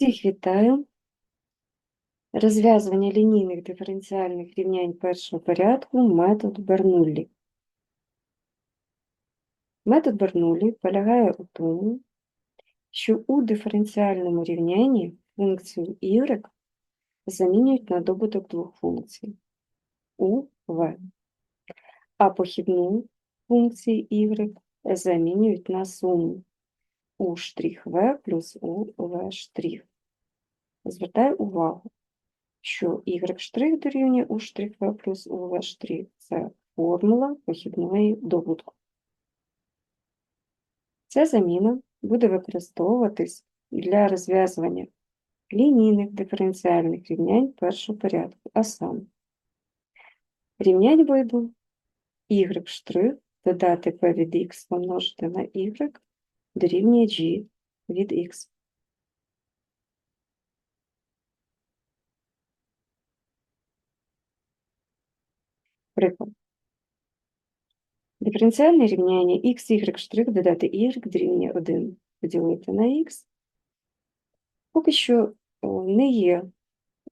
Всіх вітаю. Розв'язування лінійних диференціальних рівнянь першого порядку метод Бернуллі. Метод Бернуллі полягає у тому, що у диференціальному рівнянні функцію y замінюють на добуток двох функцій у v, а похідну функції y замінюють на суму у плюс у. Звертаю увагу, що y' дорівнює у штрих v плюс у v штрих – це формула похідної добутку. Ця заміна буде використовуватись для розв'язування лінійних диференціальних рівнянь першого порядку, а саме рівнянь виду y' додати p від x помножити на y дорівнює g від x. Приклад. Диференціальне рівняння x, y' штрих додати y дорівнює 1 поділити на x. Поки що не є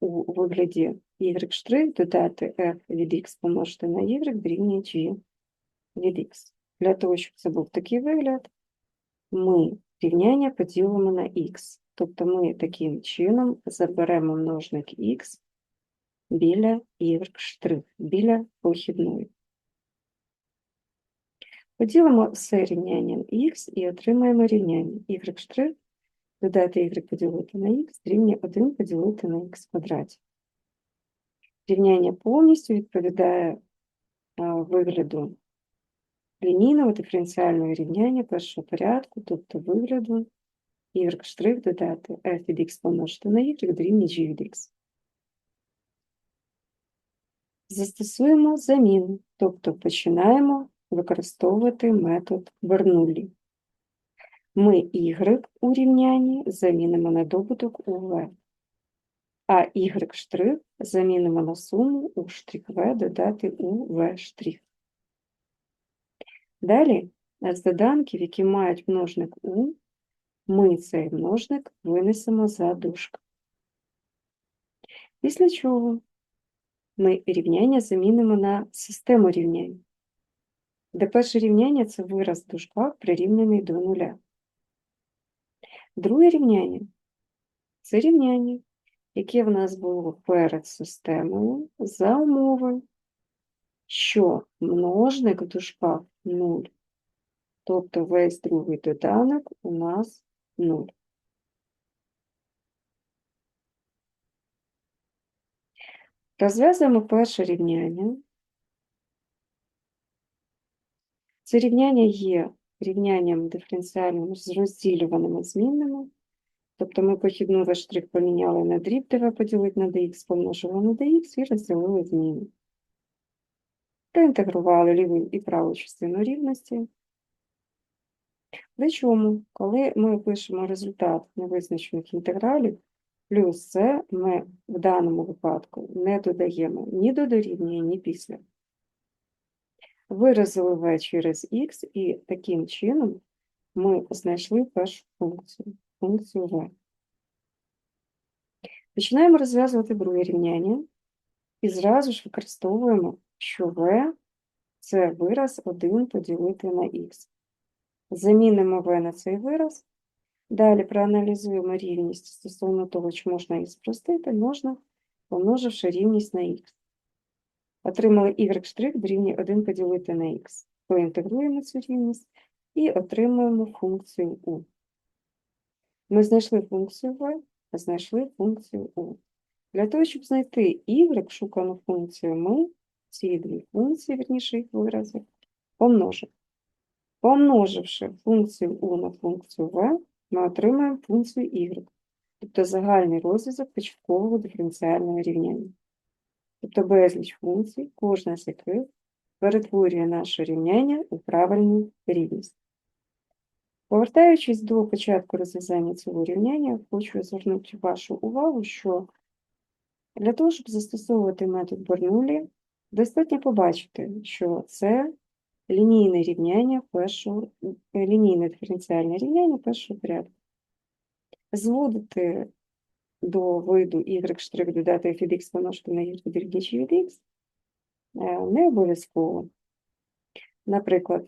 у вигляді y' додати f від x помножити на y дорівнює g від x. Для того, щоб це був такий вигляд, ми рівняння поділимо на x. Тобто ми таким чином заберемо множник x біля y', біля похідної. Поділимо все рівнянням x і отримаємо рівняння y' додати y поділити на x рівня 1 поділити на x квадраті. Рівняння повністю відповідає вигляду лінійного диференціального рівняння першого порядку, тобто вигляду y' додати f від x помножити на y дорівнює g від x. Застосуємо заміну, тобто починаємо використовувати метод Бернуллі. Ми y у рівнянні замінимо на добуток у v, а y' замінимо на суму у штрих v додати у штрих. Далі з доданків, які мають множник у, ми цей множник винесемо за дужку. Після чого ми рівняння замінимо на систему рівнянь, де перше рівняння це вираз в дужках прирівняний до нуля. Друге рівняння це рівняння, яке в нас було перед системою за умови, що множник в дужках 0, тобто весь другий доданок у нас 0. Розв'язуємо перше рівняння. Це рівняння є рівнянням диференціальним з розділюваними змінними. Тобто ми похідну v' поміняли на дріб, де поділити на dx, помножили на dx і розділили зміни. Проінтегрували ліву і праву частину рівності. При чому, коли ми пишемо результат невизначених інтегралів, плюс це ми в даному випадку не додаємо ні до дорівнює, ні після. Виразили v через x, і таким чином ми знайшли першу функцію, функцію v. Починаємо розв'язувати друге рівняння і зразу ж використовуємо, що v – це вираз 1 поділити на x. Замінимо v на цей вираз. Далі проаналізуємо рівність стосовно того, чи можна їх спростити, можна, помноживши рівність на х. Отримали y' дорівнює 1 поділити на х. Поінтегруємо цю рівність і отримуємо функцію u. Ми знайшли функцію v, а знайшли функцію u. Для того, щоб знайти y, шукану функцію, ми ці дві функції, верніше їх вирази, помножимо. Помноживши функцію u на функцію v, ми отримаємо функцію y, тобто загальний розв'язок початкового диференціального рівняння. Тобто безліч функцій, кожна з яких перетворює наше рівняння у правильну рівність. Повертаючись до початку розв'язання цього рівняння, хочу звернути вашу увагу, що для того, щоб застосовувати метод Бернулі, достатньо побачити, що це лінійне рівняння першого, лінійне диференціальне рівняння першого порядку. Зводити до виду y' додати від x помножити на y дорівнюючи від x, не обов'язково. Наприклад,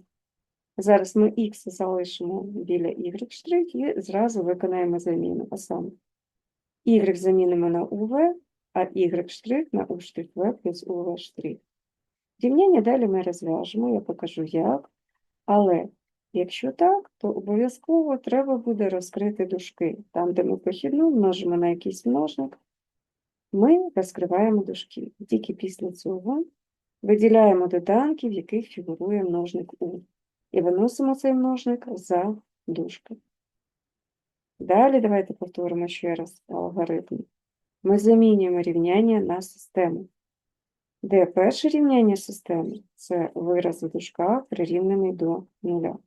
зараз ми x залишимо біля y' і зразу виконаємо заміну. А саме y замінимо на uv, а y' на u' плюс uv'. Рівняння далі ми розв'яжемо, я покажу як. Але якщо так, то обов'язково треба буде розкрити дужки. Там, де ми похідну множимо на якийсь множник, ми розкриваємо дужки. Тільки після цього виділяємо доданки, в яких фігурує множник У. І виносимо цей множник за дужки. Далі давайте повторимо ще раз алгоритм. Ми замінюємо рівняння на систему де перше рівняння системи це вираз у дужках прирівнений до нуля.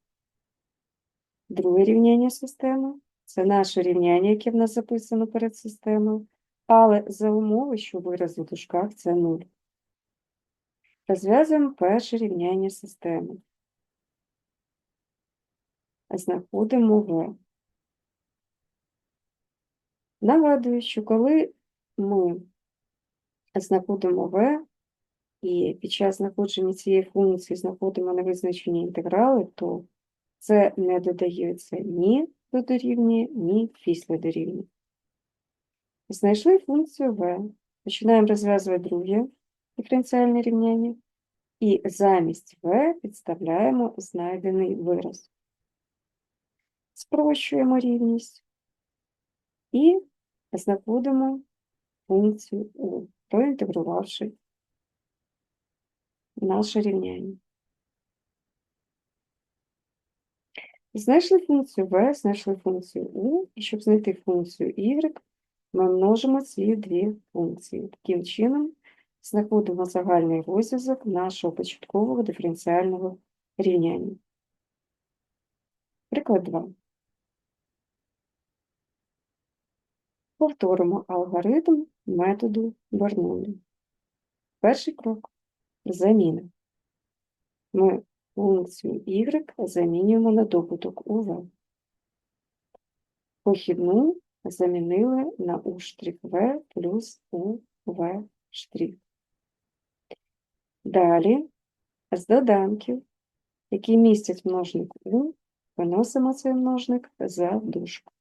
Друге рівняння системи це наше рівняння, яке в нас записано перед системою, але за умови, що вираз у дужках це 0. Розв'язуємо перше рівняння системи. Знаходимо В. Нагадую, що коли ми знаходимо В, і під час знаходження цієї функції знаходимо невизначені інтеграли, то це не додається ні до дорівнює, ні після дорівнює. Знайшли функцію v. Починаємо розв'язувати друге диференціальне рівняння. І замість v підставляємо знайдений вираз. Спрощуємо рівність і знаходимо функцію u, проінтегрувавши наше рівняння. Знайшли функцію v, знайшли функцію u, і щоб знайти функцію y, ми множимо ці дві функції. Таким чином, знаходимо загальний розв'язок нашого початкового диференціального рівняння. Приклад 2. Повторимо алгоритм методу Бернулі. Перший крок заміни. Ми функцію y замінюємо на добуток uv. Похідну замінили на u' плюс uv'. Далі з доданків, які містять множник u, виносимо цей множник за дужку.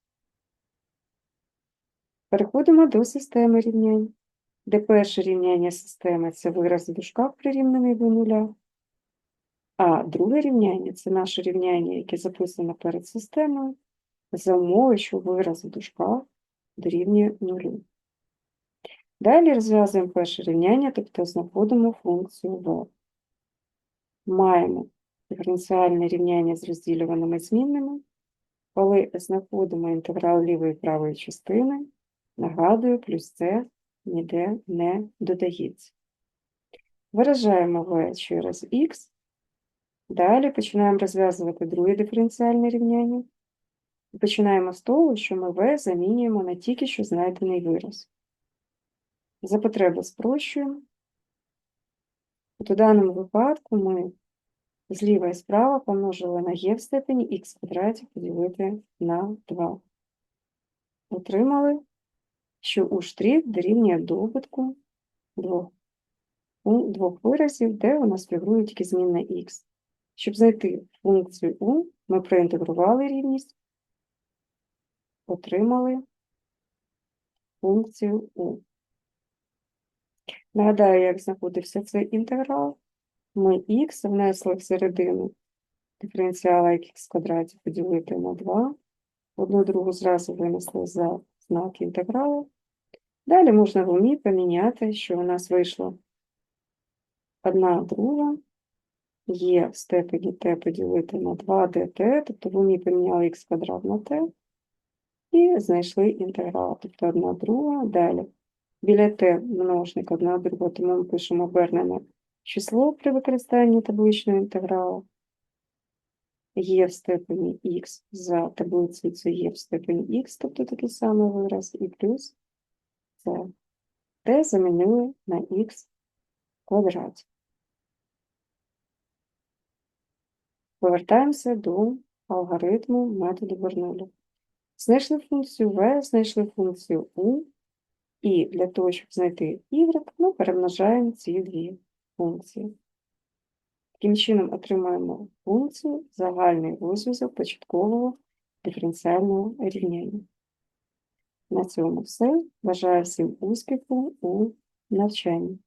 Переходимо до системи рівнянь де перше рівняння системи це вираз в дужках прирівнений до нуля, а друге рівняння це наше рівняння, яке записано перед системою, за умови, що вираз в дужках дорівнює нулю. Далі розв'язуємо перше рівняння, тобто знаходимо функцію v. Маємо диференціальне рівняння з розділюваними змінними. Коли знаходимо інтеграл лівої і правої частини, нагадую, плюс це ніде не додається. Виражаємо v через x. Далі починаємо розв'язувати друге диференціальне рівняння. Починаємо з того, що ми v замінюємо на тільки що знайдений вираз. За потреби спрощуємо. От у даному випадку ми зліва і справа помножили на e в степені х квадраті поділити на 2. Отримали що у штрих дорівнює добутку двох, двох виразів, де у нас фігурує тільки змінна х. Щоб знайти функцію u, ми проінтегрували рівність, отримали функцію u. Нагадаю, як знаходився цей інтеграл. Ми х внесли в середину диференціала х квадраті поділити на 2. Одну другу зразу винесли за знак інтегралу. Далі можна в умі поміняти, що у нас вийшло одна друга є в степені t поділити на 2 dt, тобто в умі поміняли х квадрат на t, і знайшли інтеграл, тобто одна друга. Далі біля t множник одна друга, тому ми пишемо обернене число при використанні табличного інтегралу. Є в степені х за таблицею це є в степені х, тобто такий самий вираз, і плюс це t замінили на х квадраті. Повертаємося до алгоритму методу Бернуля. Знайшли функцію v, знайшли функцію u, і для того, щоб знайти y, ми перемножаємо ці дві функції. Таким чином отримаємо функцію загальний розв'язок початкового диференціального рівняння. На цьому все. Бажаю всім успіху у навчанні.